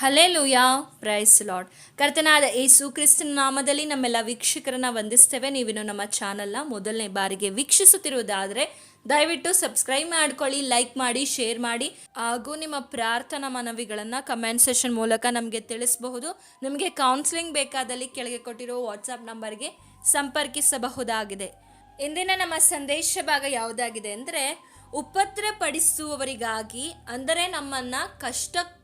ಹಲೇಲುಯಾ price lord ಕರ್ತನಾದ ಏಸು ಕ್ರಿಸ್ತನ ನಾಮದಲ್ಲಿ ನಮ್ಮೆಲ್ಲ ವೀಕ್ಷಕರನ್ನ ವಂದಿಸ್ತೇವೆ. ನೀವಿನ್ನು ನಮ್ಮ ಚಾನಲ್ನ ಮೊದಲನೇ ಬಾರಿಗೆ ವೀಕ್ಷಿಸುತ್ತಿರುವುದಾದರೆ ದಯವಿಟ್ಟು ಸಬ್ಸ್ಕ್ರೈಬ್ ಮಾಡ್ಕೊಳ್ಳಿ, ಲೈಕ್ ಮಾಡಿ, ಶೇರ್ ಮಾಡಿ, ಹಾಗೂ ನಿಮ್ಮ ಪ್ರಾರ್ಥನಾ ಮನವಿಗಳನ್ನು ಕಮೆಂಟ್ ಸೆಷನ್ ಮೂಲಕ ನಮಗೆ ತಿಳಿಸಬಹುದು. ನಿಮಗೆ ಕೌನ್ಸಿಲಿಂಗ್ ಬೇಕಾದಲ್ಲಿ ಕೆಳಗೆ ಕೊಟ್ಟಿರೋ ವಾಟ್ಸಪ್ ನಂಬರ್ಗೆ ಸಂಪರ್ಕಿಸಬಹುದಾಗಿದೆ. ಇಂದಿನ ನಮ್ಮ ಸಂದೇಶ ಭಾಗ ಯಾವುದಾಗಿದೆ ಅಂದರೆ ಉಪದ್ರ ಪಡಿಸುವವರಿಗಾಗಿ ಅಂದರೆ ನಮ್ಮನ್ನ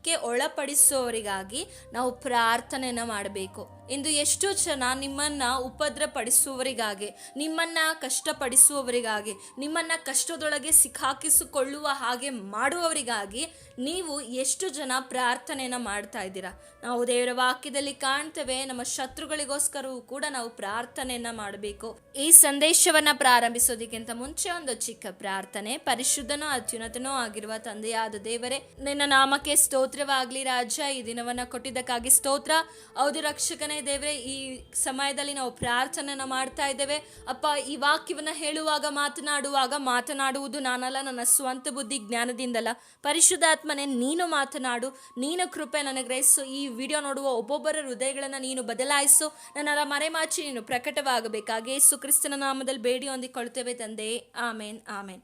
ಕಷ್ಟಕ್ಕೆ ಒಳಪಡಿಸುವವರಿಗಾಗಿ ನಾವು ಪ್ರಾರ್ಥನೆಯನ್ನು ಮಾಡಬೇಕು. ಇಂದು ಎಷ್ಟು ಜನ ನಿಮ್ಮನ್ನ ಉಪದ್ರ ಪಡಿಸುವವರಿಗಾಗಿ ನಿಮ್ಮನ್ನ ಕಷ್ಟಪಡಿಸುವವರಿಗಾಗಿ, ನಿಮ್ಮನ್ನ ಕಷ್ಟದೊಳಗೆ ಸಿಕ್ಕಾಕಿಸಿಕೊಳ್ಳುವ ಹಾಗೆ ಮಾಡುವವರಿಗಾಗಿ ನೀವು ಎಷ್ಟು ಜನ ಪ್ರಾರ್ಥನೆಯನ್ನು ಮಾಡ್ತಾ ಇದ್ದೀರಾ? ನಾವು ದೇವರ ವಾಕ್ಯದಲ್ಲಿ ಕಾಣ್ತೇವೆ, ನಮ್ಮ ಶತ್ರುಗಳಿಗೋಸ್ಕರವೂ ಕೂಡ ನಾವು ಪ್ರಾರ್ಥನೆಯನ್ನ ಮಾಡಬೇಕು. ಈ ಸಂದೇಶವನ್ನ ಪ್ರಾರಂಭಿಸೋದಕ್ಕಿಂತ ಮುಂಚೆ ಒಂದು ಚಿಕ್ಕ ಪ್ರಾರ್ಥನೆ. ಪರಿಶುದ್ಧನೋ ಅತ್ಯುನ್ನತನೋ ಆಗಿರುವ ತಂದೆಯಾದ ದೇವರೇ, ನಿನ್ನ ನಾಮಕ್ಕೆ ಸ್ತೋತ್ರವಾಗ್ಲಿ ರಾಜ, ಈ ದಿನವನ್ನ ಕೊಟ್ಟಿದ್ದಕ್ಕಾಗಿ ಸ್ತೋತ್ರ. ಹೌದು ರಕ್ಷಕನೇ ದೇವರೇ, ಈ ಸಮಯದಲ್ಲಿ ನಾವು ಪ್ರಾರ್ಥನೆಯನ್ನ ಮಾಡ್ತಾ ಇದ್ದೇವೆ. ಅಪ್ಪ, ಈ ವಾಕ್ಯವನ್ನ ಹೇಳುವಾಗ, ಮಾತನಾಡುವಾಗ ಮಾತನಾಡುವುದು ನಾನಲ್ಲ, ನನ್ನ ಸ್ವಂತ ಬುದ್ಧಿ ಜ್ಞಾನದಿಂದಲ್ಲ. ಪರಿಶುದ್ಧಾತ್ಮನೆ, ನೀನು ಮಾತನಾಡು, ನೀನು ಕೃಪೆ ನನಗೆ ಗ್ರಹಿಸು. ಈ ವಿಡಿಯೋ ನೋಡುವ ಒಬ್ಬೊಬ್ಬರ ಹೃದಯಗಳನ್ನು ನೀನು ಬದಲಾಯಿಸು. ನನ್ನ ಮರೆಮಾಚಿ ನೀನು ಪ್ರಕಟವಾಗಬೇಕಾಗಿ ಸುಕ್ರಿಸ್ತನ ಕ್ರಿಸ್ತನ ನಾಮದಲ್ಲಿ ಬೇಡಿ ಹೊಂದಿಕೊಳ್ತೇವೆ ತಂದೆ. ಆಮೇನ್ ಆಮೇನ್.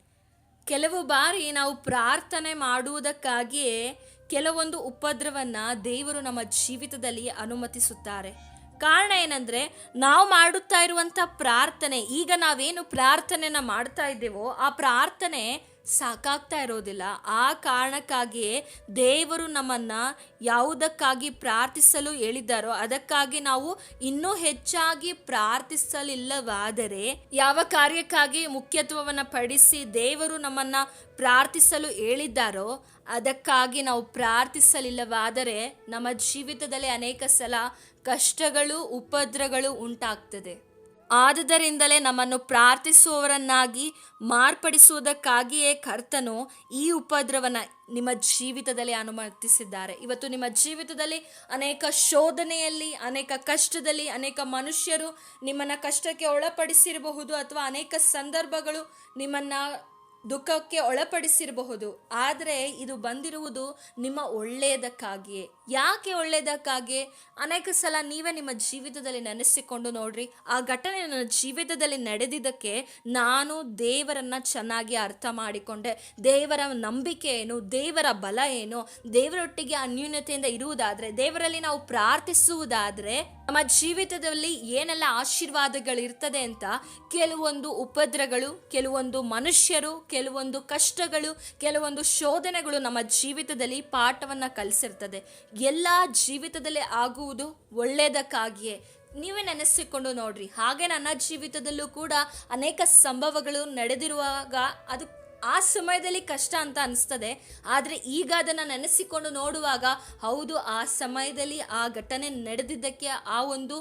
ಕೆಲವು ಬಾರಿ ನಾವು ಪ್ರಾರ್ಥನೆ ಮಾಡುವುದಕ್ಕಾಗಿಯೇ ಕೆಲವೊಂದು ಉಪದ್ರವನ್ನ ದೇವರು ನಮ್ಮ ಜೀವಿತದಲ್ಲಿ ಅನುಮತಿಸುತ್ತಾರೆ. ಕಾರಣ ಏನಂದ್ರೆ, ನಾವು ಮಾಡುತ್ತಾ ಇರುವಂತ ಪ್ರಾರ್ಥನೆ, ಈಗ ನಾವೇನು ಪ್ರಾರ್ಥನೆನ ಮಾಡ್ತಾ ಇದ್ದೇವೋ, ಆ ಪ್ರಾರ್ಥನೆ ಸಾಕಾಗ್ತಾ ಇರೋದಿಲ್ಲ. ಆ ಕಾರಣಕ್ಕಾಗಿಯೇ ದೇವರು ನಮ್ಮನ್ನು ಯಾವುದಕ್ಕಾಗಿ ಪ್ರಾರ್ಥಿಸಲು ಹೇಳಿದ್ದಾರೋ ಅದಕ್ಕಾಗಿ ನಾವು ಇನ್ನೂ ಹೆಚ್ಚಾಗಿ ಪ್ರಾರ್ಥಿಸಲಿಲ್ಲವಾದರೆ ಯಾವ ಕಾರ್ಯಕ್ಕಾಗಿ ಮುಖ್ಯತ್ವವನ್ನು ಪಡಿಸಿ ದೇವರು ನಮ್ಮನ್ನು ಪ್ರಾರ್ಥಿಸಲು ಹೇಳಿದ್ದಾರೋ ಅದಕ್ಕಾಗಿ ನಾವು ಪ್ರಾರ್ಥಿಸಲಿಲ್ಲವಾದರೆ ನಮ್ಮ ಜೀವಿತದಲ್ಲಿ ಅನೇಕ ಸಲ ಕಷ್ಟಗಳು, ಉಪದ್ರಗಳು ಉಂಟಾಗ್ತದೆ. ಆದುದರಿಂದಲೇ ನಮ್ಮನ್ನು ಪ್ರಾರ್ಥಿಸುವವರನ್ನಾಗಿ ಮಾರ್ಪಡಿಸುವುದಕ್ಕಾಗಿಯೇ ಕರ್ತನು ಈ ಉಪದ್ರವನ ನಿಮ್ಮ ಜೀವಿತದಲ್ಲಿ ಅನುಮತಿಸಿದ್ದಾರೆ. ಇವತ್ತು ನಿಮ್ಮ ಜೀವಿತದಲ್ಲಿ ಅನೇಕ ಶೋಧನೆಯಲ್ಲಿ, ಅನೇಕ ಕಷ್ಟದಲ್ಲಿ ಅನೇಕ ಮನುಷ್ಯರು ನಿಮ್ಮನ್ನ ಕಷ್ಟಕ್ಕೆ ಒಳಪಡಿಸಿರಬಹುದು ಅಥವಾ ಅನೇಕ ಸಂದರ್ಭಗಳು ನಿಮ್ಮನ್ನ ದುಃಖಕ್ಕೆ ಒಳಪಡಿಸಿರಬಹುದು. ಆದರೆ ಇದು ಬಂದಿರುವುದು ನಿಮ್ಮ ಒಳ್ಳೆಯದಕ್ಕಾಗಿಯೇ. ಯಾಕೆ ಒಳ್ಳೆಯದಕ್ಕಾಗಿ ಅನೇಕ ಸಲ ನೀವೇ ನಿಮ್ಮ ಜೀವಿತದಲ್ಲಿ ನೆನೆಸಿಕೊಂಡು ನೋಡ್ರಿ. ಆ ಘಟನೆ ನನ್ನ ಜೀವಿತದಲ್ಲಿ ನಡೆದಿದ್ದಕ್ಕೆ ನಾನು ದೇವರನ್ನ ಚೆನ್ನಾಗಿ ಅರ್ಥ ಮಾಡಿಕೊಂಡೆ. ದೇವರ ನಂಬಿಕೆ ಏನು? ದೇವರ ಬಲ ಏನು? ದೇವರೊಟ್ಟಿಗೆ ಅನ್ಯೂನ್ಯತೆಯಿಂದ ಇರುವುದಾದ್ರೆ, ದೇವರಲ್ಲಿ ನಾವು ಪ್ರಾರ್ಥಿಸುವುದಾದ್ರೆ, ನಮ್ಮ ಜೀವಿತದಲ್ಲಿ ಏನೆಲ್ಲ ಆಶೀರ್ವಾದಗಳಿರ್ತದೆ ಅಂತ ಕೆಲವೊಂದು ಉಪದ್ರಗಳು, ಕೆಲವೊಂದು ಮನುಷ್ಯರು, ಕೆಲವೊಂದು ಕಷ್ಟಗಳು, ಕೆಲವೊಂದು ಶೋಧನೆಗಳು ನಮ್ಮ ಜೀವಿತದಲ್ಲಿ ಪಾಠವನ್ನು ಕಲಿಸಿರ್ತದೆ. ಎಲ್ಲ ಜೀವಿತದಲ್ಲೇ ಆಗುವುದು ಒಳ್ಳೆಯದಕ್ಕಾಗಿಯೇ. ನೀವೇ ನೆನೆಸಿಕೊಂಡು ನೋಡ್ರಿ. ಹಾಗೆ ನನ್ನ ಜೀವಿತದಲ್ಲೂ ಕೂಡ ಅನೇಕ ಸಂಭವಗಳು ನಡೆದಿರುವಾಗ ಅದು ಆ ಸಮಯದಲ್ಲಿ ಕಷ್ಟ ಅಂತ ಅನಿಸ್ತದೆ. ಆದರೆ ಈಗ ಅದನ್ನು ನೆನೆಸಿಕೊಂಡು ನೋಡುವಾಗ ಹೌದು, ಆ ಸಮಯದಲ್ಲಿ ಆ ಘಟನೆ ನಡೆದಿದ್ದಕ್ಕೆ, ಆ ಒಂದು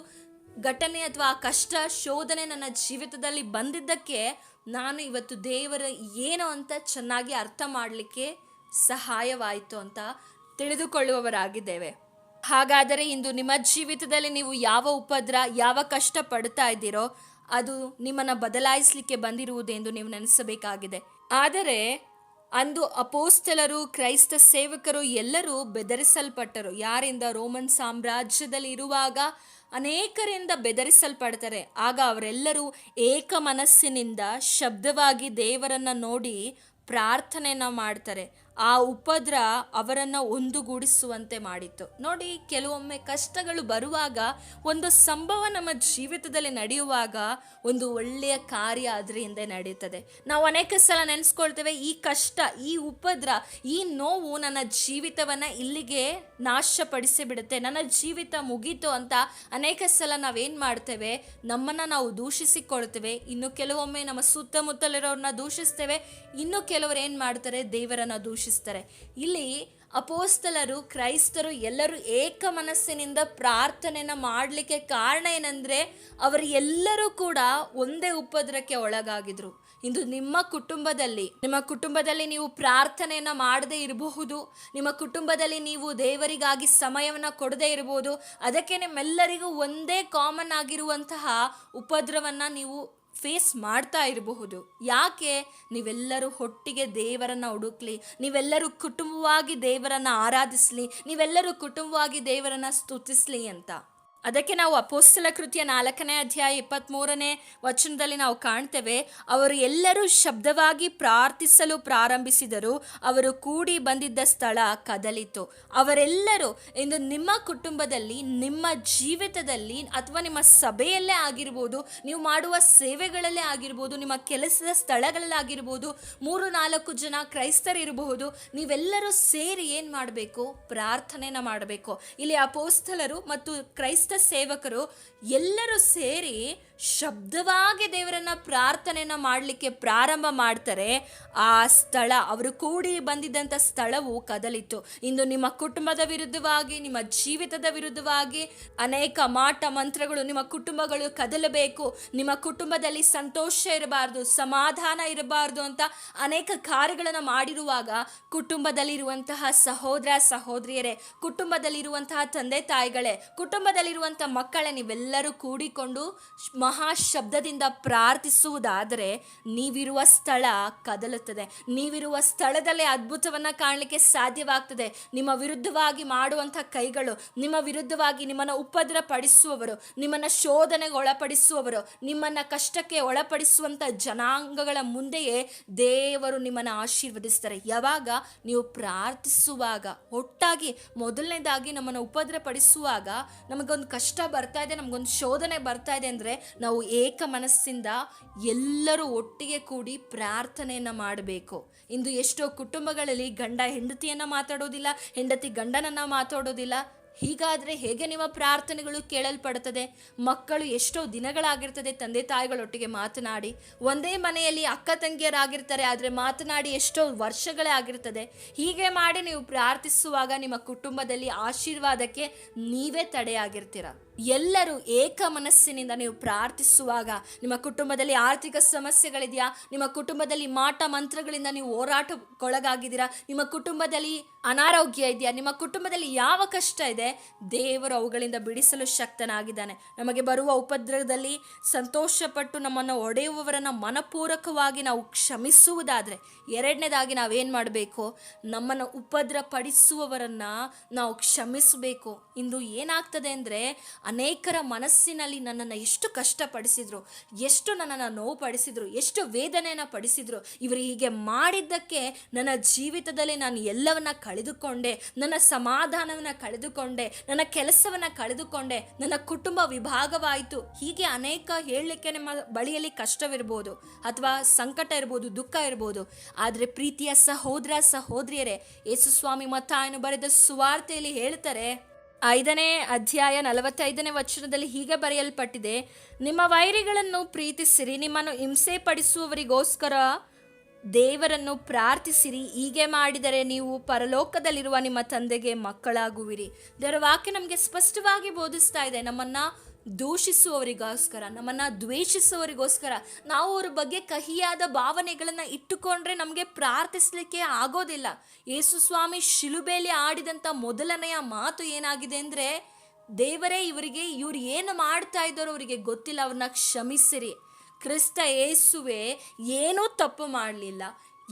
ಘಟನೆ ಅಥವಾ ಆ ಕಷ್ಟ ಶೋಧನೆ ನನ್ನ ಜೀವಿತದಲ್ಲಿ ಬಂದಿದ್ದಕ್ಕೆ ನಾನು ಇವತ್ತು ದೇವರ ಏನು ಅಂತ ಚೆನ್ನಾಗಿ ಅರ್ಥ ಮಾಡಲಿಕ್ಕೆ ಸಹಾಯವಾಯಿತು ಅಂತ ತಿಳಿದುಕೊಳ್ಳುವವರಾಗಿದ್ದೇವೆ. ಹಾಗಾದರೆ ಇಂದು ನಿಮ್ಮ ಜೀವಿತದಲ್ಲಿ ನೀವು ಯಾವ ಉಪದ್ರ, ಯಾವ ಕಷ್ಟ ಪಡ್ತಾ ಇದ್ದೀರೋ, ಅದು ನಿಮ್ಮನ್ನು ಬದಲಾಯಿಸಲಿಕ್ಕೆ ಬಂದಿರುವುದೆಂದು ನೀವು ನೆನೆಸಬೇಕಾಗಿದೆ. ಆದರೆ, ಅಂದು ಅಪೋಸ್ತಲರು, ಕ್ರೈಸ್ತ ಸೇವಕರು ಎಲ್ಲರೂ ಬೆದರಿಸಲ್ಪಟ್ಟರು. ಯಾರಿಂದ? ರೋಮನ್ ಸಾಮ್ರಾಜ್ಯದಲ್ಲಿ ಇರುವಾಗ ಅನೇಕರಿಂದ ಬೆದರಿಸಲ್ಪಡ್ತಾರೆ. ಆಗ ಅವರೆಲ್ಲರೂ ಏಕ ಮನಸ್ಸಿನಿಂದ ಶಬ್ದವಾಗಿ ದೇವರನ್ನು ನೋಡಿ ಪ್ರಾರ್ಥನೆಯನ್ನು ಮಾಡ್ತಾರೆ. ಆ ಉಪದ್ರ ಅವರನ್ನು ಒಂದುಗೂಡಿಸುವಂತೆ ಮಾಡಿತ್ತು. ನೋಡಿ, ಕೆಲವೊಮ್ಮೆ ಕಷ್ಟಗಳು ಬರುವಾಗ ಒಂದು ಸಂಭವ ನಮ್ಮ ಜೀವಿತದಲ್ಲಿ ನಡೆಯುವಾಗ ಒಂದು ಒಳ್ಳೆಯ ಕಾರ್ಯ ಅದರ ಹಿಂದೆ ನಡೆಯುತ್ತದೆ. ನಾವು ಅನೇಕ ಸಲ ನೆನೆಸ್ಕೊಳ್ತೇವೆ, ಈ ಕಷ್ಟ, ಈ ಉಪದ್ರ, ಈ ನೋವು ನನ್ನ ಜೀವಿತವನ್ನ ಇಲ್ಲಿಗೆ ನಾಶಪಡಿಸಿ ಬಿಡುತ್ತೆ ನನ್ನ ಜೀವಿತ ಮುಗೀತು ಅಂತ ಅನೇಕ ಸಲ ನಾವೇನು ಮಾಡ್ತೇವೆ, ನಮ್ಮನ್ನು ನಾವು ದೂಷಿಸಿಕೊಳ್ತೇವೆ, ಇನ್ನು ಕೆಲವೊಮ್ಮೆ ನಮ್ಮ ಸುತ್ತಮುತ್ತಲಿರೋರನ್ನ ದೂಷಿಸ್ತೇವೆ, ಇನ್ನು ಕೆಲವರು ಏನು ಮಾಡ್ತಾರೆ, ದೇವರನ್ನ ದೂಷಿಸ್ತಾರೆ ಇಲ್ಲಿ ಅಪೋಸ್ತಲರು, ಕ್ರೈಸ್ತರು ಎಲ್ಲರೂ ಏಕ ಮನಸ್ಸಿನಿಂದ ಪ್ರಾರ್ಥನೆನ ಮಾಡಲಿಕ್ಕೆ ಕಾರಣ ಏನಂದ್ರೆ ಅವರು ಎಲ್ಲರೂ ಕೂಡ ಒಂದೇ ಉಪದ್ರಕ್ಕೆ ಒಳಗಾಗಿದ್ರು. ಇಂದು ನಿಮ್ಮ ಕುಟುಂಬದಲ್ಲಿ ನಿಮ್ಮ ಕುಟುಂಬದಲ್ಲಿ ನೀವು ಪ್ರಾರ್ಥನೆಯನ್ನು ಮಾಡದೇ ಇರಬಹುದು, ನಿಮ್ಮ ಕುಟುಂಬದಲ್ಲಿ ನೀವು ದೇವರಿಗಾಗಿ ಸಮಯವನ್ನು ಕೊಡದೇ ಇರಬಹುದು, ಅದಕ್ಕೆ ನಿಮ್ಮೆಲ್ಲರಿಗೂ ಒಂದೇ ಕಾಮನ್ ಆಗಿರುವಂತಹ ಉಪದ್ರವನ್ನು ನೀವು ಫೇಸ್ ಮಾಡ್ತಾ ಇರಬಹುದು. ಯಾಕೆ? ನೀವೆಲ್ಲರೂ ಒಟ್ಟಿಗೆ ದೇವರನ್ನ ಹುಡುಕ್ಲಿ, ನೀವೆಲ್ಲರೂ ಕುಟುಂಬವಾಗಿ ದೇವರನ್ನ ಆರಾಧಿಸಲಿ, ನೀವೆಲ್ಲರೂ ಕುಟುಂಬವಾಗಿ ದೇವರನ್ನ ಸ್ತುತಿಸಲಿ ಅಂತ. ಅದಕ್ಕೆ ನಾವು ಅಪೋಸ್ತಲ ಕೃತಿಯ ನಾಲ್ಕನೇ ಅಧ್ಯಾಯ ಇಪ್ಪತ್ತ್ಮೂರನೇ ವಚನದಲ್ಲಿ ನಾವು ಕಾಣ್ತೇವೆ, ಅವರು ಎಲ್ಲರೂ ಶಬ್ದವಾಗಿ ಪ್ರಾರ್ಥಿಸಲು ಪ್ರಾರಂಭಿಸಿದರು, ಅವರು ಕೂಡಿ ಬಂದಿದ್ದ ಸ್ಥಳ ಕದಲಿತು. ಅವರೆಲ್ಲರೂ ಇಂದು ನಿಮ್ಮ ಕುಟುಂಬದಲ್ಲಿ, ನಿಮ್ಮ ಜೀವಿತದಲ್ಲಿ ಅಥವಾ ನಿಮ್ಮ ಸಭೆಯಲ್ಲೇ ಆಗಿರ್ಬೋದು, ನೀವು ಮಾಡುವ ಸೇವೆಗಳಲ್ಲೇ ಆಗಿರ್ಬೋದು, ನಿಮ್ಮ ಕೆಲಸದ ಸ್ಥಳಗಳಲ್ಲಾಗಿರ್ಬೋದು ಮೂರು ನಾಲ್ಕು ಜನ ಕ್ರೈಸ್ತರಿರಬಹುದು ನೀವೆಲ್ಲರೂ ಸೇರಿ ಏನು ಮಾಡಬೇಕು? ಪ್ರಾರ್ಥನೆನ ಮಾಡಬೇಕು. ಇಲ್ಲಿ ಅಪೋಸ್ತಲರು ಮತ್ತು ಕ್ರೈಸ್ತ ಸೇವಕರು ಎಲ್ಲರೂ ಸೇರಿ ಶಬ್ದವಾಗಿ ದೇವರನ್ನ ಪ್ರಾರ್ಥನೆಯನ್ನ ಮಾಡಲಿಕ್ಕೆ ಪ್ರಾರಂಭ ಮಾಡ್ತಾರೆ, ಆ ಸ್ಥಳ, ಅವರು ಕೂಡಿ ಬಂದಿದ್ದಂಥ ಸ್ಥಳವು ಕದಲಿತು ಇಂದು ನಿಮ್ಮ ಕುಟುಂಬದ ವಿರುದ್ಧವಾಗಿ, ನಿಮ್ಮ ಜೀವಿತದ ವಿರುದ್ಧವಾಗಿ ಅನೇಕ ಮಾಟ ಮಂತ್ರಗಳು ನಿಮ್ಮ ಕುಟುಂಬಗಳು ಕದಲಬೇಕು. ನಿಮ್ಮ ಕುಟುಂಬದಲ್ಲಿ ಸಂತೋಷ ಇರಬಾರ್ದು, ಸಮಾಧಾನ ಇರಬಾರ್ದು ಅಂತ ಅನೇಕ ಕಾರ್ಯಗಳನ್ನು ಮಾಡಿರುವಾಗ ಕುಟುಂಬದಲ್ಲಿರುವಂತಹ ಸಹೋದರ, ಸಹೋದರಿಯರೇ, ಕುಟುಂಬದಲ್ಲಿರುವಂತಹ ತಂದೆ ತಾಯಿಗಳೇ ಕುಟುಂಬದಲ್ಲಿರುವಂಥ ಮಕ್ಕಳೇ, ನೀವೆಲ್ಲರೂ ಕೂಡಿಕೊಂಡು ಶ್- ಮಹಾ ಶಬ್ದದಿಂದ ಪ್ರಾರ್ಥಿಸುವುದಾದರೆ ನೀವಿರುವ ಸ್ಥಳ ಕದಲುತ್ತದೆ. ನೀವಿರುವ ಸ್ಥಳದಲ್ಲೇ ಅದ್ಭುತವನ್ನ ಕಾಣಲಿಕ್ಕೆ ಸಾಧ್ಯವಾಗ್ತದೆ. ನಿಮ್ಮ ವಿರುದ್ಧವಾಗಿ ಮಾಡುವಂಥ ಕೈಗಳು, ನಿಮ್ಮ ವಿರುದ್ಧವಾಗಿ ನಿಮ್ಮನ್ನು ಉಪದ್ರ ಪಡಿಸುವವರು ನಿಮ್ಮನ್ನ ಶೋಧನೆಗೆ ಒಳಪಡಿಸುವವರು, ನಿಮ್ಮನ್ನ ಕಷ್ಟಕ್ಕೆ ಒಳಪಡಿಸುವಂಥ ಜನಾಂಗಗಳ ಮುಂದೆಯೇ ದೇವರು ನಿಮ್ಮನ್ನು ಆಶೀರ್ವದಿಸ್ತಾರೆ. ಯಾವಾಗ? ನೀವು ಪ್ರಾರ್ಥಿಸುವಾಗ. ಒಟ್ಟಾಗಿ ಮೊದಲನೇದಾಗಿ ನಮ್ಮನ್ನು ಉಪದ್ರ ಪಡಿಸುವಾಗ ನಮಗೊಂದು ಕಷ್ಟ ಬರ್ತಾ ಇದೆ, ನಮಗೊಂದು ಶೋಧನೆ ಬರ್ತಾ ಇದೆ ಅಂದರೆ ನಾವು ಏಕ ಮನಸ್ಸಿಂದ ಎಲ್ಲರೂ ಒಟ್ಟಿಗೆ ಕೂಡಿ ಪ್ರಾರ್ಥನೆಯನ್ನು ಮಾಡಬೇಕು. ಇಂದು ಎಷ್ಟೋ ಕುಟುಂಬಗಳಲ್ಲಿ ಗಂಡ ಹೆಂಡತಿಯನ್ನು ಮಾತಾಡೋದಿಲ್ಲ, ಹೆಂಡತಿ ಗಂಡನನ್ನು ಮಾತಾಡೋದಿಲ್ಲ. ಹೀಗಾದರೆ ಹೇಗೆ ನಿಮ್ಮ ಪ್ರಾರ್ಥನೆಗಳು ಕೇಳಲ್ಪಡುತ್ತದೆ? ಮಕ್ಕಳು ಎಷ್ಟೋ ದಿನಗಳಾಗಿರ್ತದೆ ತಂದೆ ತಾಯಿಗಳೊಟ್ಟಿಗೆ ಮಾತನಾಡಿ. ಒಂದೇ ಮನೆಯಲ್ಲಿ ಅಕ್ಕ ತಂಗಿಯರಾಗಿರ್ತಾರೆ, ಆದರೆ ಮಾತನಾಡಿ ಎಷ್ಟೋ ವರ್ಷಗಳೇ ಆಗಿರ್ತದೆ. ಹೀಗೆ ಮಾಡಿ ನೀವು ಪ್ರಾರ್ಥಿಸುವಾಗ ನಿಮ್ಮ ಕುಟುಂಬದಲ್ಲಿ ಆಶೀರ್ವಾದಕ್ಕೆ ನೀವೇ ತಡೆಯಾಗಿರ್ತೀರ? ಎಲ್ಲರೂ ಏಕ ಮನಸ್ಸಿನಿಂದ ನೀವು ಪ್ರಾರ್ಥಿಸುವಾಗ ನಿಮ್ಮ ಕುಟುಂಬದಲ್ಲಿ ಆರ್ಥಿಕ ಸಮಸ್ಯೆಗಳಿದೆಯಾ? ನಿಮ್ಮ ಕುಟುಂಬದಲ್ಲಿ ಮಾಟ ಮಂತ್ರಗಳಿಂದ ನೀವು ಹೋರಾಟಕ್ಕೊಳಗಾಗಿದ್ದೀರಾ? ನಿಮ್ಮ ಕುಟುಂಬದಲ್ಲಿ ಅನಾರೋಗ್ಯ ಇದೆಯಾ? ನಿಮ್ಮ ಕುಟುಂಬದಲ್ಲಿ ಯಾವ ಕಷ್ಟ ಇದೆ? ದೇವರು ಅವುಗಳಿಂದ ಬಿಡಿಸಲು ಶಕ್ತನಾಗಿದ್ದಾನೆ. ನಮಗೆ ಬರುವ ಉಪದ್ರವದಲ್ಲಿ ಸಂತೋಷಪಟ್ಟು ನಮ್ಮನ್ನು ಒಡೆಯುವವರನ್ನ ಮನಪೂರ್ವಕವಾಗಿ ನಾವು ಕ್ಷಮಿಸುವುದಾದರೆ, ಎರಡನೇದಾಗಿ ನಾವೇನು ಮಾಡಬೇಕು? ನಮ್ಮನ್ನು ಉಪದ್ರ ಪಡಿಸುವವರನ್ನ ನಾವು ಕ್ಷಮಿಸಬೇಕು. ಇಂದು ಏನಾಗ್ತದೆ ಅಂದ್ರೆ, ಅನೇಕರ ಮನಸ್ಸಿನಲ್ಲಿ ನನ್ನನ್ನು ಎಷ್ಟು ಕಷ್ಟಪಡಿಸಿದ್ರು, ಎಷ್ಟು ನನ್ನನ್ನು ನೋವು ಪಡಿಸಿದ್ರು ಎಷ್ಟು ವೇದನೆಯನ್ನು ಪಡಿಸಿದ್ರು, ಇವರು ಹೀಗೆ ಮಾಡಿದ್ದಕ್ಕೆ ನನ್ನ ಜೀವಿತದಲ್ಲಿ ನಾನು ಎಲ್ಲವನ್ನ ಕಳೆದುಕೊಂಡೆ, ನನ್ನ ಸಮಾಧಾನವನ್ನು ಕಳೆದುಕೊಂಡೆ. ನನ್ನ ಕೆಲಸವನ್ನು ಕಳೆದುಕೊಂಡೆ, ನನ್ನ ಕುಟುಂಬ ವಿಭಾಗವಾಯಿತು. ಹೀಗೆ ಅನೇಕ ಹೇಳಲಿಕ್ಕೆ ನಿಮ್ಮ ಬಳಿಯಲ್ಲಿ ಕಷ್ಟವಿರ್ಬೋದು ಅಥವಾ ಸಂಕಟ ಇರ್ಬೋದು ದುಃಖ ಇರ್ಬೋದು ಆದರೆ ಪ್ರೀತಿಯ ಸಹೋದರ, ಸಹೋದರಿಯರೇ, ಯೇಸುಸ್ವಾಮಿ ಮತ್ತಾಯನು ಬರೆದ ಸುವಾರ್ತೆಯಲ್ಲಿ ಹೇಳ್ತಾರೆ, ಐದನೇ ಅಧ್ಯಾಯ ನಲವತ್ತೈದನೇ ವಚನದಲ್ಲಿ ಹೀಗೆ ಬರೆಯಲ್ಪಟ್ಟಿದೆ, ನಿಮ್ಮ ವೈರಿಗಳನ್ನು ಪ್ರೀತಿಸಿರಿ, ನಿಮ್ಮನ್ನು ಹಿಂಸೆ ಪಡಿಸುವವರಿಗೋಸ್ಕರ ದೇವರನ್ನು ಪ್ರಾರ್ಥಿಸಿರಿ, ಹೀಗೆ ಮಾಡಿದರೆ ನೀವು ಪರಲೋಕದಲ್ಲಿರುವ ನಿಮ್ಮ ತಂದೆಗೆ ಮಕ್ಕಳಾಗುವಿರಿ. ದೇವರ ವಾಕ್ಯ ನಮಗೆ ಸ್ಪಷ್ಟವಾಗಿ ಬೋಧಿಸ್ತಾ ಇದೆ, ನಮ್ಮನ್ನ ದೂಷಿಸುವವರಿಗೋಸ್ಕರ, ನಮ್ಮನ್ನ ದ್ವೇಷಿಸುವವರಿಗೋಸ್ಕರ. ನಾವು ಅವ್ರ ಬಗ್ಗೆ ಕಹಿಯಾದ ಭಾವನೆಗಳನ್ನು ಇಟ್ಟುಕೊಂಡ್ರೆ ನಮಗೆ ಪ್ರಾರ್ಥಿಸ್ಲಿಕ್ಕೆ ಆಗೋದಿಲ್ಲ. ಯೇಸು ಸ್ವಾಮಿ ಶಿಲುಬೆಯಲ್ಲಿ ಆಡಿದಂಥ ಮೊದಲನೆಯ ಮಾತು ಏನಾಗಿದೆ ಅಂದರೆ, ದೇವರೇ, ಇವರಿಗೆ ಇವ್ರು ಏನು ಮಾಡ್ತಾ ಇದ್ದಾರೋ ಅವರಿಗೆ ಗೊತ್ತಿಲ್ಲ, ಅವ್ರನ್ನ ಕ್ಷಮಿಸಿರಿ. ಕ್ರಿಸ್ತ ಏಸುವೆ ಏನೂ ತಪ್ಪು ಮಾಡಲಿಲ್ಲ.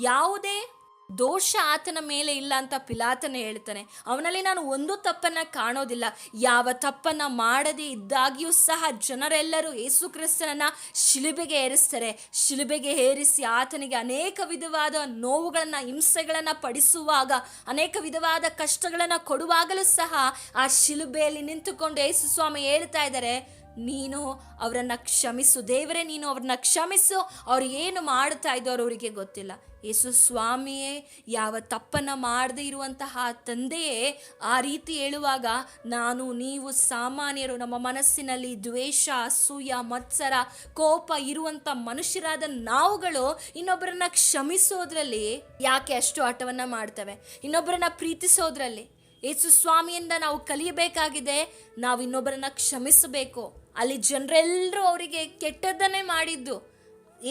ಯಾವುದೇ ದೋಷ ಆತನ ಮೇಲೆ ಇಲ್ಲ ಅಂತ ಪಿಲಾತನ ಹೇಳ್ತಾನೆ. ಅವನಲ್ಲಿ ನಾನು ಒಂದು ತಪ್ಪನ್ನ ಕಾಣೋದಿಲ್ಲ. ಯಾವ ತಪ್ಪನ್ನ ಮಾಡದೇ ಇದ್ದಾಗಿಯೂ ಸಹ ಜನರೆಲ್ಲರೂ ಯೇಸು ಕ್ರಿಸ್ತನನ್ನು ಶಿಲುಬೆಗೆ ಏರಿಸ್ತಾರೆ. ಶಿಲುಬೆಗೆ ಏರಿಸಿ ಆತನಿಗೆ ಅನೇಕ ವಿಧವಾದ ನೋವುಗಳನ್ನು, ಹಿಂಸೆಗಳನ್ನು ಪಡಿಸುವಾಗ, ಅನೇಕ ವಿಧವಾದ ಕಷ್ಟಗಳನ್ನು ಕೊಡುವಾಗಲೂ ಸಹ ಆ ಶಿಲುಬೆಯಲ್ಲಿ ನಿಂತುಕೊಂಡು ಯೇಸು ಸ್ವಾಮಿ ಹೇಳ್ತಾ ಇದ್ದಾರೆ ನೀನು ಅವರನ್ನು ಕ್ಷಮಿಸು. ದೇವರೇ, ನೀನು ಅವ್ರನ್ನ ಕ್ಷಮಿಸು. ಅವ್ರು ಏನು ಮಾಡ್ತಾ ಇದ್ದವ್ರು ಅವರಿಗೆ ಗೊತ್ತಿಲ್ಲ. ಯೇಸು ಸ್ವಾಮಿಯೇ, ಯಾವ ತಪ್ಪನ್ನು ಮಾಡದೇ ಇರುವಂತಹ ತಂದೆಯೇ, ಆ ರೀತಿ ಹೇಳುವಾಗ ನಾನು, ನೀವು ಸಾಮಾನ್ಯರು, ನಮ್ಮ ಮನಸ್ಸಿನಲ್ಲಿ ದ್ವೇಷ, ಅಸೂಯ, ಮತ್ಸರ, ಕೋಪ ಇರುವಂಥ ಮನುಷ್ಯರಾದ ನಾವುಗಳು ಇನ್ನೊಬ್ಬರನ್ನ ಕ್ಷಮಿಸೋದ್ರಲ್ಲಿ ಯಾಕೆ ಅಷ್ಟು ಆಟವನ್ನು ಮಾಡ್ತವೆ? ಇನ್ನೊಬ್ಬರನ್ನ ಪ್ರೀತಿಸೋದ್ರಲ್ಲಿ? ಯೇಸು ಸ್ವಾಮಿಯಿಂದ ನಾವು ಕಲಿಯಬೇಕಾಗಿದೆ ನಾವು ಇನ್ನೊಬ್ಬರನ್ನ ಕ್ಷಮಿಸಬೇಕು. ಅಲ್ಲಿ ಜನರೆಲ್ಲರೂ ಅವರಿಗೆ ಕೆಟ್ಟದ್ದನ್ನೇ ಮಾಡಿದ್ದು.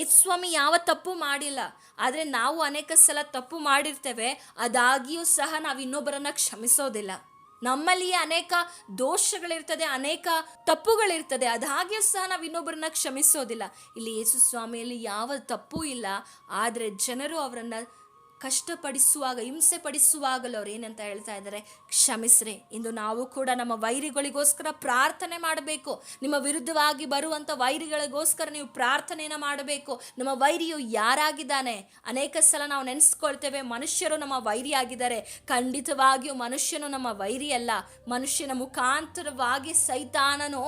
ಸ್ವಾಮಿ ಯಾವ ತಪ್ಪು ಮಾಡಿಲ್ಲ. ಆದರೆ ನಾವು ಅನೇಕ ಸಲ ತಪ್ಪು ಮಾಡಿರ್ತೇವೆ. ಅದಾಗಿಯೂ ಸಹ ನಾವು ಇನ್ನೊಬ್ಬರನ್ನ ಕ್ಷಮಿಸೋದಿಲ್ಲ. ನಮ್ಮಲ್ಲಿಯೇ ಅನೇಕ ದೋಷಗಳಿರ್ತದೆ, ಅನೇಕ ತಪ್ಪುಗಳಿರ್ತದೆ. ಅದಾಗಿಯೂ ಸಹ ನಾವು ಇನ್ನೊಬ್ಬರನ್ನ ಕ್ಷಮಿಸೋದಿಲ್ಲ. ಇಲ್ಲಿ ಯೇಸು ಸ್ವಾಮಿಯಲ್ಲಿ ಯಾವ ತಪ್ಪೂ ಇಲ್ಲ. ಆದರೆ ಜನರು ಅವರನ್ನ ಕಷ್ಟಪಡಿಸುವಾಗ ಹಿಂಸೆ ಪಡಿಸುವಾಗಲೂ ಅವ್ರು ಏನಂತ ಹೇಳ್ತಾ ಇದ್ದಾರೆ, ಕ್ಷಮಿಸ್ರಿ, ಇಂದು ನಾವು ಕೂಡ ನಮ್ಮ ವೈರಿಗಳಿಗೋಸ್ಕರ ಪ್ರಾರ್ಥನೆ ಮಾಡಬೇಕು. ನಿಮ್ಮ ವಿರುದ್ಧವಾಗಿ ಬರುವಂಥ ವೈರಿಗಳಿಗೋಸ್ಕರ ನೀವು ಪ್ರಾರ್ಥನೆಯನ್ನು ಮಾಡಬೇಕು. ನಮ್ಮ ವೈರಿಯು ಯಾರಾಗಿದ್ದಾನೆ? ಅನೇಕ ಸಲ ನಾವು ನೆನೆಸ್ಕೊಳ್ತೇವೆ, ಮನುಷ್ಯರು ನಮ್ಮ ವೈರಿ ಆಗಿದ್ದಾರೆ ಖಂಡಿತವಾಗಿಯೂ ಮನುಷ್ಯನು ನಮ್ಮ ವೈರಿ ಅಲ್ಲ ಮನುಷ್ಯನ ಮುಖಾಂತರವಾಗಿ ಸೈತಾನನು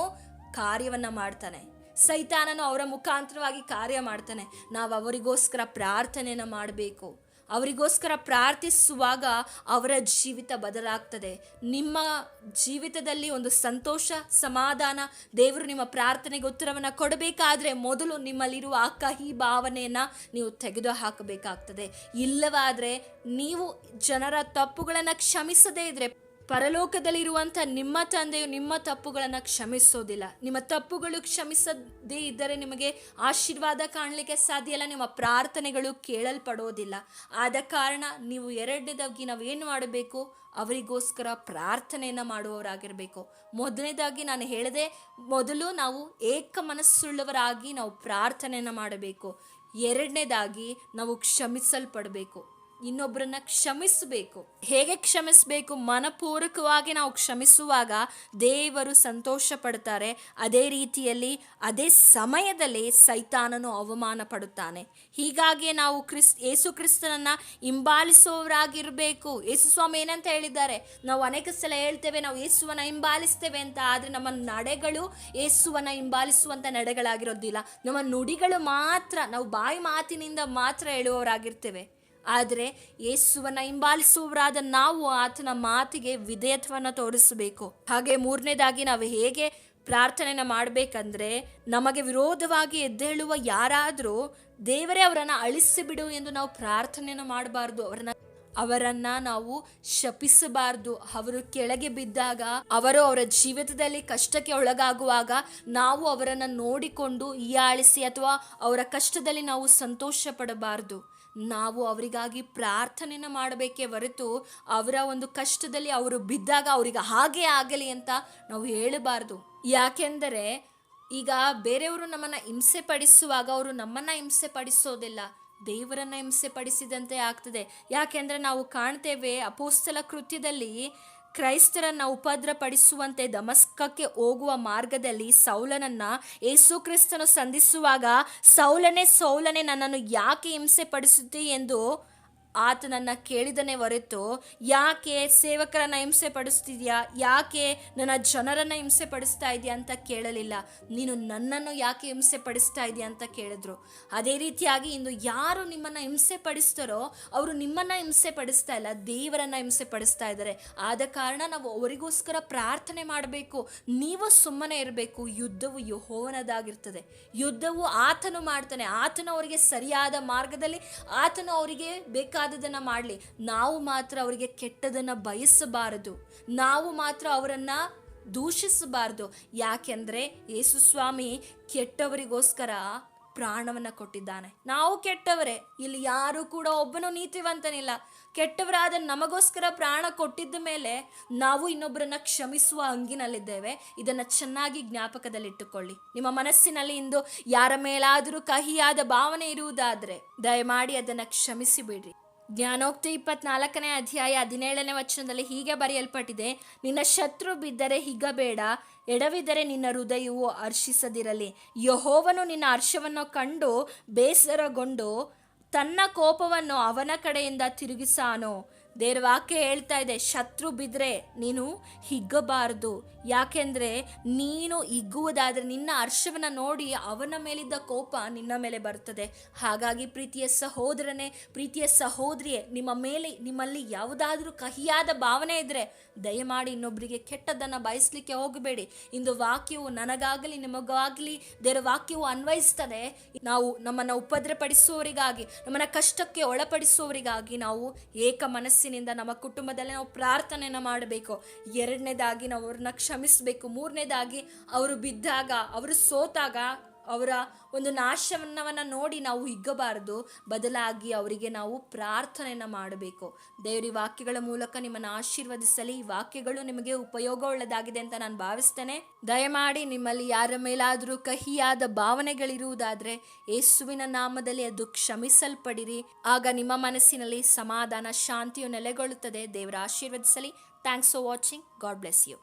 ಕಾರ್ಯವನ್ನು ಮಾಡ್ತಾನೆ. ಸೈತಾನನು ಅವರ ಮುಖಾಂತರವಾಗಿ ಕಾರ್ಯ ಮಾಡ್ತಾನೆ. ನಾವು ಅವರಿಗೋಸ್ಕರ ಪ್ರಾರ್ಥನೆಯನ್ನು ಮಾಡಬೇಕು. ಅವರಿಗೋಸ್ಕರ ಪ್ರಾರ್ಥಿಸುವಾಗ ಅವರ ಜೀವಿತ ಬದಲಾಗ್ತದೆ. ನಿಮ್ಮ ಜೀವಿತದಲ್ಲಿ ಒಂದು ಸಂತೋಷ, ಸಮಾಧಾನ, ದೇವರು ನಿಮ್ಮ ಪ್ರಾರ್ಥನೆಗೆ ಉತ್ತರವನ್ನು ಕೊಡಬೇಕಾದ್ರೆ ಮೊದಲು ನಿಮ್ಮಲ್ಲಿರುವ ಆ ಕಹಿ ಭಾವನೆಯನ್ನು ನೀವು ತೆಗೆದು ಹಾಕಬೇಕಾಗ್ತದೆ ಇಲ್ಲವಾದರೆ ನೀವು ಜನರ ತಪ್ಪುಗಳನ್ನು ಕ್ಷಮಿಸದೇ ಇದ್ರೆ ಪರಲೋಕದಲ್ಲಿರುವಂಥ ನಿಮ್ಮ ತಂದೆಯು ನಿಮ್ಮ ತಪ್ಪುಗಳನ್ನು ಕ್ಷಮಿಸೋದಿಲ್ಲ. ನಿಮ್ಮ ತಪ್ಪುಗಳು ಕ್ಷಮಿಸದೇ ಇದ್ದರೆ ನಿಮಗೆ ಆಶೀರ್ವಾದ ಕಾಣಲಿಕ್ಕೆ ಸಾಧ್ಯ ಇಲ್ಲ, ನಿಮ್ಮ ಪ್ರಾರ್ಥನೆಗಳು ಕೇಳಲ್ಪಡೋದಿಲ್ಲ. ಆದ ಕಾರಣ ನೀವು ಎರಡನೇದಾಗಿ ನಾವೇನು ಮಾಡಬೇಕು? ಅವರಿಗೋಸ್ಕರ ಪ್ರಾರ್ಥನೆಯನ್ನು ಮಾಡುವವರಾಗಿರಬೇಕು. ಮೊದಲನೇದಾಗಿ ನಾನು ಹೇಳಿದೆ, ಮೊದಲು ನಾವು ಏಕ ಮನಸ್ಸುಳ್ಳವರಾಗಿ ನಾವು ಪ್ರಾರ್ಥನೆಯನ್ನು ಮಾಡಬೇಕು. ಎರಡನೇದಾಗಿ ನಾವು ಕ್ಷಮಿಸಲ್ಪಡಬೇಕು. ಇನ್ನೊಬ್ಬರನ್ನ ಕ್ಷಮಿಸಬೇಕು. ಹೇಗೆ ಕ್ಷಮಿಸಬೇಕು? ಮನಪೂರ್ವಕವಾಗಿ ನಾವು ಕ್ಷಮಿಸುವಾಗ ದೇವರು ಸಂತೋಷ ಪಡ್ತಾರೆ ಅದೇ ರೀತಿಯಲ್ಲಿ, ಅದೇ ಸಮಯದಲ್ಲಿ ಸೈತಾನನು ಅವಮಾನ ಪಡುತ್ತಾನೆ ಹೀಗಾಗಿ ನಾವು ಕ್ರಿಸ್ ಯೇಸು ಕ್ರಿಸ್ತನನ್ನ ಹಿಂಬಾಲಿಸುವವರಾಗಿರಬೇಕು. ಯೇಸು ಸ್ವಾಮಿ ಏನಂತ ಹೇಳಿದ್ದಾರೆ? ನಾವು ಅನೇಕ ಸಲ ಹೇಳ್ತೇವೆ, ನಾವು ಯೇಸುವನ್ನ ಹಿಂಬಾಲಿಸ್ತೇವೆ ಅಂತ. ಆದರೆ ನಮ್ಮ ನಡೆಗಳು ಯೇಸುವನ್ನ ಹಿಂಬಾಲಿಸುವಂಥ ನಡೆಗಳಾಗಿರೋದಿಲ್ಲ. ನಮ್ಮ ನುಡಿಗಳು ಮಾತ್ರ, ನಾವು ಬಾಯಿ ಮಾತಿನಿಂದ ಮಾತ್ರ ಹೇಳುವವರಾಗಿರ್ತೇವೆ. ಆದರೆ ಯೇಸುವನ್ನ ಹಿಂಬಾಲಿಸುವವರಾದ ನಾವು ಆತನ ಮಾತಿಗೆ ವಿಧೇಯತ್ವವನ್ನು ತೋರಿಸಬೇಕು. ಹಾಗೆ ಮೂರನೇದಾಗಿ ನಾವು ಹೇಗೆ ಪ್ರಾರ್ಥನೆನ ಮಾಡಬೇಕಂದ್ರೆ ನಮಗೆ ವಿರೋಧವಾಗಿ ಎದ್ದೇಳುವ ಯಾರಾದರೂ ದೇವರೇ ಅವರನ್ನು ಅಳಿಸಿಬಿಡು ಎಂದು ನಾವು ಪ್ರಾರ್ಥನೆಯನ್ನು ಮಾಡಬಾರ್ದು. ಅವರನ್ನ ಅವರನ್ನ ನಾವು ಶಪಿಸಬಾರ್ದು. ಅವರು ಕೆಳಗೆ ಬಿದ್ದಾಗ, ಅವರು ಅವರ ಜೀವಿತದಲ್ಲಿ ಕಷ್ಟಕ್ಕೆ ಒಳಗಾಗುವಾಗ ನಾವು ಅವರನ್ನು ನೋಡಿಕೊಂಡು ಹೀಯಾಳಿಸಿ ಅಥವಾ ಅವರ ಕಷ್ಟದಲ್ಲಿ ನಾವು ಸಂತೋಷ ಪಡಬಾರ್ದು. ನಾವು ಅವರಿಗಾಗಿ ಪ್ರಾರ್ಥನೆನ ಮಾಡಬೇಕೇ ಹೊರತು ಅವರ ಒಂದು ಕಷ್ಟದಲ್ಲಿ ಅವರು ಬಿದ್ದಾಗ ಅವರಿಗೆ ಹಾಗೆ ಆಗಲಿ ಅಂತ ನಾವು ಹೇಳಬಾರ್ದು. ಯಾಕೆಂದರೆ ಈಗ ಬೇರೆಯವರು ನಮ್ಮನ್ನು ಹಿಂಸೆ ಪಡಿಸುವಾಗ ಅವರು ನಮ್ಮನ್ನು ಹಿಂಸೆ ಪಡಿಸೋದಿಲ್ಲ ದೇವರನ್ನ ಹಿಂಸೆ ಪಡಿಸಿದಂತೆ ಆಗ್ತದೆ. ಯಾಕೆಂದರೆ ನಾವು ಕಾಣ್ತೇವೆ ಅಪೋಸ್ತಲ ಕೃತ್ಯದಲ್ಲಿ ಕ್ರೈಸ್ತರನ್ನ ಉಪದ್ರಪಡಿಸುವಂತೆ ದಮಸ್ಕಕ್ಕೆ ಹೋಗುವ ಮಾರ್ಗದಲ್ಲಿ ಸೌಲನನ್ನು ಯೇಸುಕ್ರಿಸ್ತನು ಸಂಧಿಸುವಾಗ, ಸೌಲನೆ ಸೌಲನೆ, ನನ್ನನ್ನು ಯಾಕೆ ಹಿಂಸೆ ಪಡಿಸುತ್ತೆ ಎಂದು ಆತನನ್ನ ಕೇಳಿದನೆ ಹೊರತು, ಯಾಕೆ ಸೇವಕರನ್ನ ಹಿಂಸೆ ಪಡಿಸ್ತಿದ್ಯಾ ಯಾಕೆ ನನ್ನ ಜನರನ್ನ ಹಿಂಸೆ ಪಡಿಸ್ತಾ ಇದೆಯಾ? ಅಂತ ಕೇಳಲಿಲ್ಲ. ನೀನು ನನ್ನನ್ನು ಯಾಕೆ ಹಿಂಸೆ ಪಡಿಸ್ತಾ ಇದೆಯಾ? ಅಂತ ಕೇಳಿದ್ರು. ಅದೇ ರೀತಿಯಾಗಿ ಇಂದು ಯಾರು ನಿಮ್ಮನ್ನ ಹಿಂಸೆ ಪಡಿಸ್ತಾರೋ ಅವರು ನಿಮ್ಮನ್ನ ಹಿಂಸೆ ಪಡಿಸ್ತಾ ಇಲ್ಲ, ದೇವರನ್ನ ಹಿಂಸೆ ಪಡಿಸ್ತಾ ಇದ್ದಾರೆ. ಆದ ಕಾರಣ ನಾವು ಅವರಿಗೋಸ್ಕರ ಪ್ರಾರ್ಥನೆ ಮಾಡಬೇಕು. ನೀವು ಸುಮ್ಮನೆ ಇರಬೇಕು. ಯುದ್ಧವು ಯಹೋವನದಾಗಿರ್ತದೆ. ಯುದ್ಧವು ಆತನು ಮಾಡ್ತಾನೆ. ಆತನು ಅವರಿಗೆ ಸರಿಯಾದ ಮಾರ್ಗದಲ್ಲಿ, ಆತನು ಅವರಿಗೆ ಬೇಕಾದದನ್ನು ಮಾಡಲಿ. ನಾವು ಮಾತ್ರ ಅವರಿಗೆ ಕೆಟ್ಟದನ್ನು ಬಯಸಬಾರದು. ನಾವು ಮಾತ್ರ ಅವರನ್ನು ದೂಷಿಸಬಾರ್ದು. ಯಾಕೆಂದರೆ ಯೇಸು ಸ್ವಾಮಿ ಕೆಟ್ಟವರಿಗೋಸ್ಕರ ಪ್ರಾಣವನ್ನು ಕೊಟ್ಟಿದ್ದಾನೆ. ನಾವು ಕೆಟ್ಟವರೇ. ಇಲ್ಲಿ ಯಾರು ಕೂಡ ಒಬ್ಬನು ನೀತಿವಂತನಿಲ್ಲ. ಕೆಟ್ಟವರಾದ ನಮಗೋಸ್ಕರ ಪ್ರಾಣ ಕೊಟ್ಟಿದ್ದ ಮೇಲೆ ನಾವು ಇನ್ನೊಬ್ಬರನ್ನ ಕ್ಷಮಿಸುವ ಅಂಗಿನಲ್ಲಿದ್ದೇವೆ ಇದನ್ನು ಚೆನ್ನಾಗಿ ಜ್ಞಾಪಕದಲ್ಲಿಟ್ಟುಕೊಳ್ಳಿ. ನಿಮ್ಮ ಮನಸ್ಸಿನಲ್ಲಿ ಇಂದು ಯಾರ ಮೇಲಾದರೂ ಕಹಿಯಾದ ಭಾವನೆ ಇರುವುದಾದರೆ ದಯಮಾಡಿ ಅದನ್ನು ಕ್ಷಮಿಸಿ ಬಿಡ್ರಿ ಜ್ಞಾನೋಕ್ತಿ ಇಪ್ಪತ್ನಾಲ್ಕನೇ ಅಧ್ಯಾಯ ಹದಿನೇಳನೇ ವಚನದಲ್ಲಿ ಹೀಗೆ ಬರೆಯಲ್ಪಟ್ಟಿದೆ, ನಿನ್ನ ಶತ್ರು ಬಿದ್ದರೆ ಹಿಗ್ಗಬೇಡ ಎಡವಿದರೆ ನಿನ್ನ ಹೃದಯವು ಹರ್ಷಿಸದಿರಲಿ. ಯಹೋವನು ನಿನ್ನ ಹರ್ಷವನ್ನು ಕಂಡು ಬೇಸರಗೊಂಡು ತನ್ನ ಕೋಪವನ್ನು ಅವನ ಕಡೆಯಿಂದ ತಿರುಗಿಸಾನೋ. ದೇವ್ರ ವಾಕ್ಯ ಹೇಳ್ತಾ ಇದೆ, ಶತ್ರು ಬಿದ್ದರೆ ನೀನು ಹಿಗ್ಗಬಾರದು. ಯಾಕೆಂದರೆ ನೀನು ಹಿಗ್ಗುವುದಾದರೆ ನಿನ್ನ ಹರ್ಷವನ್ನು ನೋಡಿ ಅವನ ಮೇಲಿದ್ದ ಕೋಪ ನಿನ್ನ ಮೇಲೆ ಬರ್ತದೆ. ಹಾಗಾಗಿ ಪ್ರೀತಿಯ ಸಹೋದರನೇ, ಪ್ರೀತಿಯ ಸಹೋದರಿಯೇ, ನಿಮ್ಮ ಮೇಲೆ ನಿಮ್ಮಲ್ಲಿ ಯಾವುದಾದ್ರೂ ಕಹಿಯಾದ ಭಾವನೆ ಇದ್ದರೆ ದಯಮಾಡಿ ಇನ್ನೊಬ್ಬರಿಗೆ ಕೆಟ್ಟದ್ದನ್ನು ಬಯಸಲಿಕ್ಕೆ ಹೋಗಬೇಡಿ. ಇಂದು ವಾಕ್ಯವು ನನಗಾಗಲಿ ನಿಮಗಾಗಲಿ, ದೇವರ ವಾಕ್ಯವು ಅನ್ವಯಿಸ್ತದೆ. ನಾವು ನಮ್ಮನ್ನು ಉಪದ್ರಪಡಿಸುವವರಿಗಾಗಿ, ನಮ್ಮನ್ನು ಕಷ್ಟಕ್ಕೆ ಒಳಪಡಿಸುವವರಿಗಾಗಿ ನಾವು ಏಕ ಮನಸ್ಸಿನಿಂದ ನಮ್ಮ ಕುಟುಂಬದಲ್ಲಿ ನಾವು ಪ್ರಾರ್ಥನೆಯನ್ನು ಮಾಡಬೇಕು. ಎರಡನೇದಾಗಿ ನಾವು ಅವ್ರನ್ನ ಕ್ಷಮಿಸಬೇಕು. ಮೂರನೇದಾಗಿ ಅವರು ಬಿದ್ದಾಗ, ಅವರು ಸೋತಾಗ ಅವರ ಒಂದು ನಾಶವನ್ನವನ್ನು ನೋಡಿ ನಾವು ಹಿಗ್ಗಬಾರದು. ಬದಲಾಗಿ ಅವರಿಗೆ ನಾವು ಪ್ರಾರ್ಥನೆಯನ್ನು ಮಾಡಬೇಕು. ದೇವರಿ ವಾಕ್ಯಗಳ ಮೂಲಕ ನಿಮ್ಮನ್ನು ಆಶೀರ್ವದಿಸಲಿ. ಈ ವಾಕ್ಯಗಳು ನಿಮಗೆ ಉಪಯೋಗವುಳ್ಳದಾಗಿದೆ ಅಂತ ನಾನು ಭಾವಿಸ್ತೇನೆ. ದಯಮಾಡಿ ನಿಮ್ಮಲ್ಲಿ ಯಾರ ಮೇಲಾದರೂ ಕಹಿಯಾದ ಭಾವನೆಗಳಿರುವುದಾದರೆ ಯೇಸುವಿನ ನಾಮದಲ್ಲಿ ಅದು ಕ್ಷಮಿಸಲ್ಪಡಿರಿ. ಆಗ ನಿಮ್ಮ ಮನಸ್ಸಿನಲ್ಲಿ ಸಮಾಧಾನ, ಶಾಂತಿಯು ನೆಲೆಗೊಳ್ಳುತ್ತದೆ. ದೇವರ ಆಶೀರ್ವದಿಸಲಿ. Thanks for watching God bless you